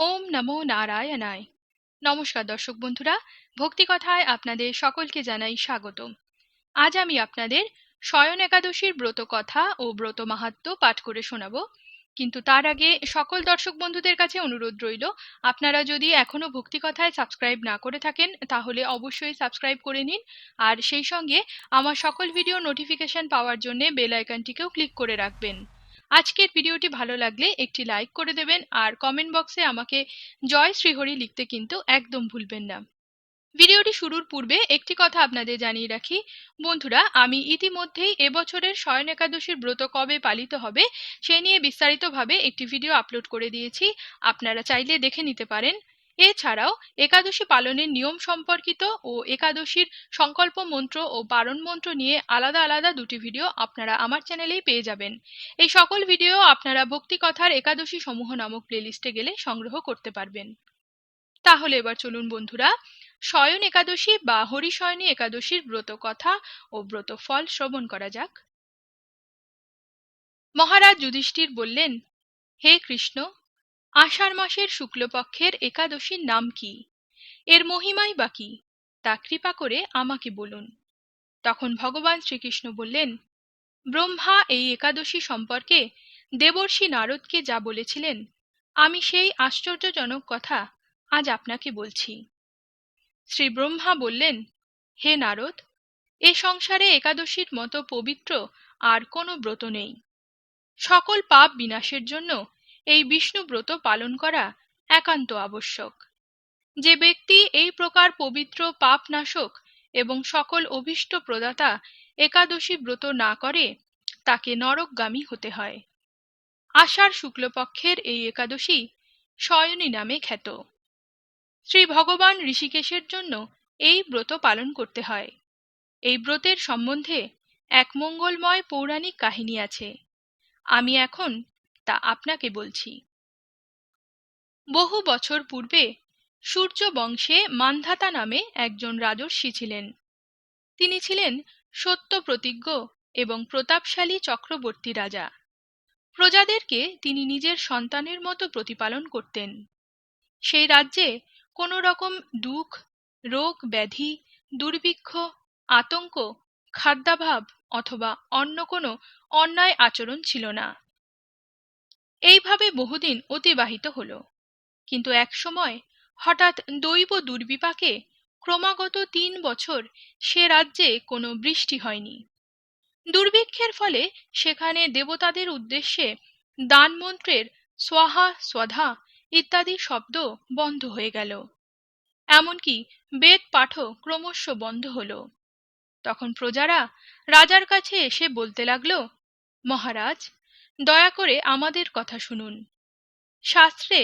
ওম নমো নারায়ণায়। নমস্কার দর্শক বন্ধুরা ভক্তিকথায় আপনাদের সকলকে জানাই স্বাগত আজ আমি আপনাদের শয়ন একাদশীর ব্রত কথা ও ব্রত মাহাত্ম পাঠ করে শোনাব। কিন্তু তার আগে সকল দর্শক বন্ধুদের কাছে অনুরোধ রইল, আপনারা যদি এখনও ভক্তিকথায় সাবস্ক্রাইব না করে থাকেন, তাহলে অবশ্যই সাবস্ক্রাইব করে নিন। আর সেই সঙ্গে আমার সকল ভিডিও নোটিফিকেশন পাওয়ার জন্য বেল আইকনটিকেও ক্লিক করে রাখবেন। আজকের ভিডিওটি ভালো লাগলে একটি লাইক করে দেবেন আর কমেন্ট বক্সে আমাকে জয় শ্রীহরি লিখতে কিন্তু একদম ভুলবেন না। ভিডিওটি শুরুর পূর্বে একটি কথা আপনাদের জানিয়ে রাখি। বন্ধুরা, আমি ইতিমধ্যেই এবছরের শয়ন একাদশীর ব্রত কবে পালিত হবে সে নিয়ে বিস্তারিতভাবে একটি ভিডিও আপলোড করে দিয়েছি। আপনারা চাইলে দেখে নিতে পারেন। এছাড়াও একাদশী পালনের নিয়ম সম্পর্কিত ও একাদশীর সংকল্প মন্ত্র ও বারণ মন্ত্র নিয়ে আলাদা আলাদা দুটি ভিডিও আপনারা আমার চ্যানেলেই পেয়ে যাবেন। এই সকল ভিডিও আপনারা ভক্তি কথার একাদশী সমূহ নামক প্লেলিস্টে গেলে সংগ্রহ করতে পারবেন। তাহলে এবার চলুন বন্ধুরা, শয়ন একাদশী বা হরিশয়নী একাদশীর ব্রত কথা ও ব্রত ফল শ্রবণ করা যাক। মহারাজ যুধিষ্ঠির বললেন, হে কৃষ্ণ আষাঢ় মাসের শুক্লপক্ষের একাদশীর নাম কি? এর মহিমাই বা কি? তা কৃপা করে আমাকে বলুন। তখন ভগবান শ্রীকৃষ্ণ বললেন, ব্রহ্মা এই একাদশী সম্পর্কে দেবর্ষী নারদকে যা বলেছিলেন, আমি সেই আশ্চর্যজনক কথা আজ আপনাকে বলছি। শ্রী ব্রহ্মা বললেন, হে নারদ, এ সংসারে একাদশীর মতো পবিত্র আর কোনো ব্রত নেই। সকল পাপ বিনাশের জন্য এই বিষ্ণু ব্রত পালন করা একান্ত আবশ্যক। যে ব্যক্তি এই প্রকার পবিত্র পাপ নাশক এবং সকল অভীষ্ট প্রদাতা একাদশী ব্রত না করে, তাকে নরকগামী হতে হয়। আষাঢ় শুক্লপক্ষের এই একাদশী শয়নী নামে খ্যাত। শ্রী ভগবান ঋষিকেশের জন্য এই ব্রত পালন করতে হয়। এই ব্রতের সম্বন্ধে এক মঙ্গলময় পৌরাণিক কাহিনী আছে। আমি এখন তা আপনাকে বলছি। বহু বছর পূর্বে সূর্য বংশে মান্ধাতা নামে একজন রাজর্ষি ছিলেন। তিনি ছিলেন সত্য প্রতিজ্ঞ এবং প্রতাপশালী চক্রবর্তী রাজা। প্রজাদেরকে তিনি নিজের সন্তানের মতো প্রতিপালন করতেন। সেই রাজ্যে কোনো রকম দুঃখ, রোগ, ব্যাধি, দুর্ভিক্ষ, আতঙ্ক, খাদ্যাভাব অথবা অন্য কোনো অন্যায় আচরণ ছিল না। এইভাবে বহুদিন অতিবাহিত হল। কিন্তু এক সময় হঠাৎ দৈব দুর্বিপাকে ক্রমাগত তিন বছর সে রাজ্যে কোনো বৃষ্টি হয়নি। দুর্ভিক্ষের ফলে সেখানে দেবতাদের উদ্দেশ্যে দান মন্ত্রের স্বাহা, স্বধা ইত্যাদি শব্দ বন্ধ হয়ে গেল। এমনকি বেদ পাঠও ক্রমশ বন্ধ হলো। তখন প্রজারা রাজার কাছে এসে বলতে লাগল, মহারাজ দয়া করে আমাদের কথা শুনুন। শাস্ত্রে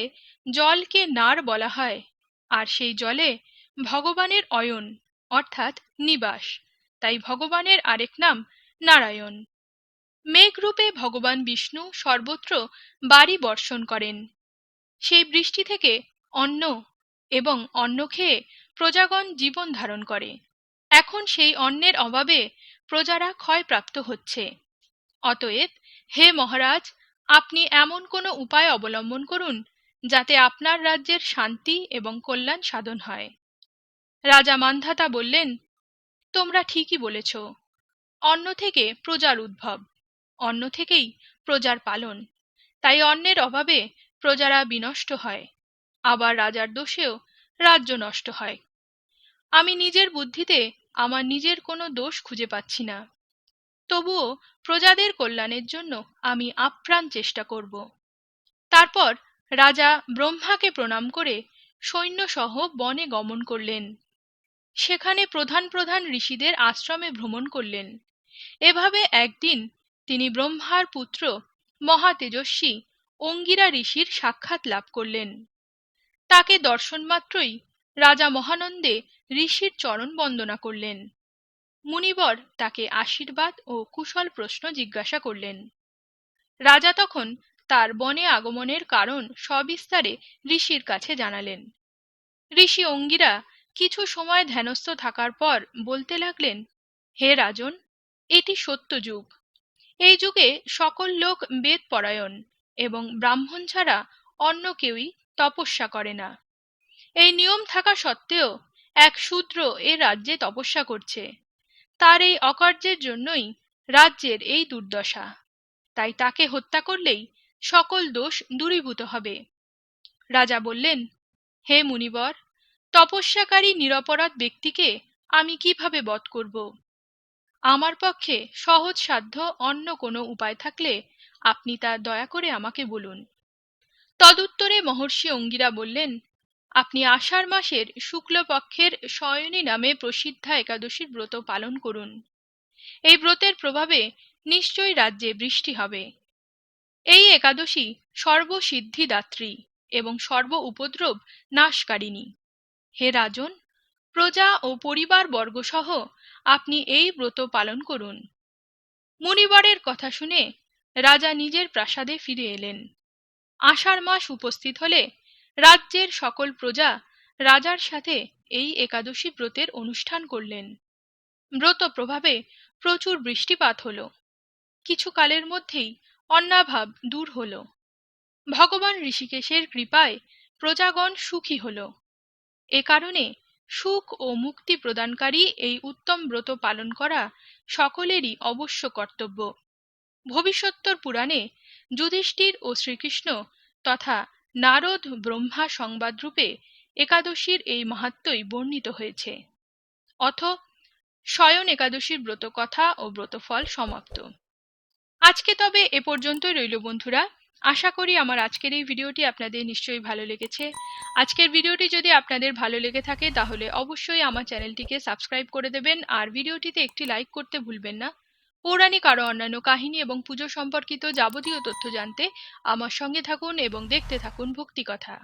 জলকে নার বলা হয়, আর সেই জলে ভগবানের অয়ন, অর্থাৎ নিবাস। তাই ভগবানের আরেক নাম নারায়ণ। মেঘরূপে ভগবান বিষ্ণু সর্বত্র বাড়ি বর্ষণ করেন। সেই বৃষ্টি থেকে অন্ন এবং অন্ন খেয়ে প্রজাগণ জীবন ধারণ করে। এখন সেই অন্নের অভাবে প্রজারা ক্ষয়প্রাপ্ত হচ্ছে। অতএব হে মহারাজ, আপনি এমন কোনো উপায় অবলম্বন করুন যাতে আপনার রাজ্যের শান্তি এবং কল্যাণ সাধন হয়। রাজা মান্ধাতা বললেন, তোমরা ঠিকই বলেছ। অন্ন থেকে প্রজার উদ্ভব, অন্ন থেকেই প্রজার পালন। তাই অন্যের অভাবে প্রজারা বিনষ্ট হয়, আবার রাজার দোষেও রাজ্য নষ্ট হয়। আমি নিজের বুদ্ধিতে আমার নিজের কোনো দোষ খুঁজে পাচ্ছি না। তবুও প্রজাদের কল্যাণের জন্য আমি আপ্রাণ চেষ্টা করব। তারপর রাজা ব্রহ্মাকে প্রণাম করে সৈন্যসহ বনে গমন করলেন। সেখানে প্রধান প্রধান ঋষিদের আশ্রমে ভ্রমণ করলেন। এভাবে একদিন তিনি ব্রহ্মার পুত্র মহাতেজস্বী অঙ্গিরা ঋষির সাক্ষাৎ লাভ করলেন। তাকে দর্শন মাত্রই রাজা মহানন্দে ঋষির চরণ বন্দনা করলেন। মুনিবর তাকে আশীর্বাদ ও কুশল প্রশ্ন জিজ্ঞাসা করলেন। রাজা তখন তার বনে আগমনের কারণ সবিস্তারে ঋষির কাছে জানালেন। ঋষি অঙ্গিরা কিছু সময় ধ্যানস্থ থাকার পর বলতে লাগলেন, হে রাজন, এটি সত্য যুগ। এই যুগে সকল লোক বেদ পরায়ণ এবং ব্রাহ্মণ ছাড়া অন্য কেউই তপস্যা করে না। এই নিয়ম থাকা সত্ত্বেও এক শূদ্র এ রাজ্যে তপস্যা করছে। তার এই অকার্যের জন্যই রাজ্যের এই দুর্দশা। তাই তাকে হত্যা করলেই সকল দোষ দূরীভূত হবে। রাজা বললেন, হে মুনিবর, তপস্যাকারী নিরপরাধ ব্যক্তিকে আমি কীভাবে বধ করব? আমার পক্ষে সহজ সাধ্য অন্য কোনো উপায় থাকলে আপনি তা দয়া করে আমাকে বলুন। তদুত্তরে মহর্ষি অঙ্গিরা বললেন আপনি আষাঢ় মাসের শুক্লপক্ষের শয়নী নামে প্রসিদ্ধা একাদশীর ব্রত পালন করুন। এই ব্রতের প্রভাবে নিশ্চয়ই রাজ্যে বৃষ্টি হবে। এই একাদশী সর্বসিদ্ধিদাত্রী এবং সর্ব উপদ্রব নাশকারিণী। হে রাজন, প্রজা ও পরিবার বর্গসহ আপনি এই ব্রত পালন করুন। মুনিবরের কথা শুনে রাজা নিজের প্রাসাদে ফিরে এলেন। আষাঢ় মাস উপস্থিত হলে রাজ্যের সকল প্রজা রাজার সাথে এই একাদশী ব্রতের অনুষ্ঠান করলেন। ব্রত প্রভাবে প্রচুর বৃষ্টিপাত হল। কিছু কালের মধ্যেই অন্নাভাব দূর হল। ভগবান ঋষিকেশের কৃপায় প্রজাগণ সুখী হল। এ কারণে সুখ ও মুক্তি প্রদানকারী এই উত্তম ব্রত পালন করা সকলেরই অবশ্য কর্তব্য। ভবিষ্যত্তর পুরাণে যুধিষ্ঠির ও শ্রীকৃষ্ণ তথা নারদ ব্রহ্মা সংবাদরূপে একাদশীর এই মাহাত্মই বর্ণিত হয়েছে। অথ শয়ন একাদশীর ব্রত কথা ও ব্রতফল সমাপ্ত। আজকে তবে এ পর্যন্তই রইল বন্ধুরা। আশা করি আমার আজকের এই ভিডিওটি আপনাদের নিশ্চয়ই ভালো লেগেছে। আজকের ভিডিওটি যদি আপনাদের ভালো লেগে থাকে, তাহলে অবশ্যই আমার চ্যানেলটিকে সাবস্ক্রাইব করে দেবেন আর ভিডিওটিতে একটি লাইক করতে ভুলবেন না। পৌরাণিক আরও অন্যান্য কাহিনী এবং পুজো সম্পর্কিত যাবতীয় তথ্য জানতে আমার সঙ্গে থাকুন এবং দেখতে থাকুন ভক্তি কথা